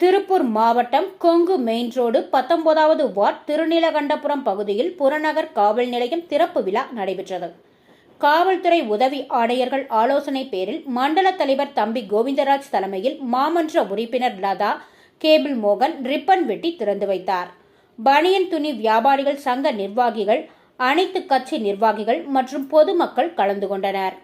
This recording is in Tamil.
திருப்பூர் மாவட்டம் கொங்கு மெயின் ரோடு பத்தொன்பதாவது வார்டு திருநீலகண்டபுரம் பகுதியில் புறநகர் காவல் நிலையம் திறப்பு விழா நடைபெற்றது. காவல்துறை உதவி ஆணையர்கள் ஆலோசனை பேரில் மண்டல தலைவர் தம்பி கோவிந்தராஜ் தலைமையில் மாமன்ற உறுப்பினர் லதா கேபிள் மோகன் ரிப்பன் வெட்டி திறந்து வைத்தார். பனியன் துணி வியாபாரிகள் சங்க நிர்வாகிகள் அனைத்து கட்சி நிர்வாகிகள் மற்றும் பொதுமக்கள் கலந்து கொண்டனர்.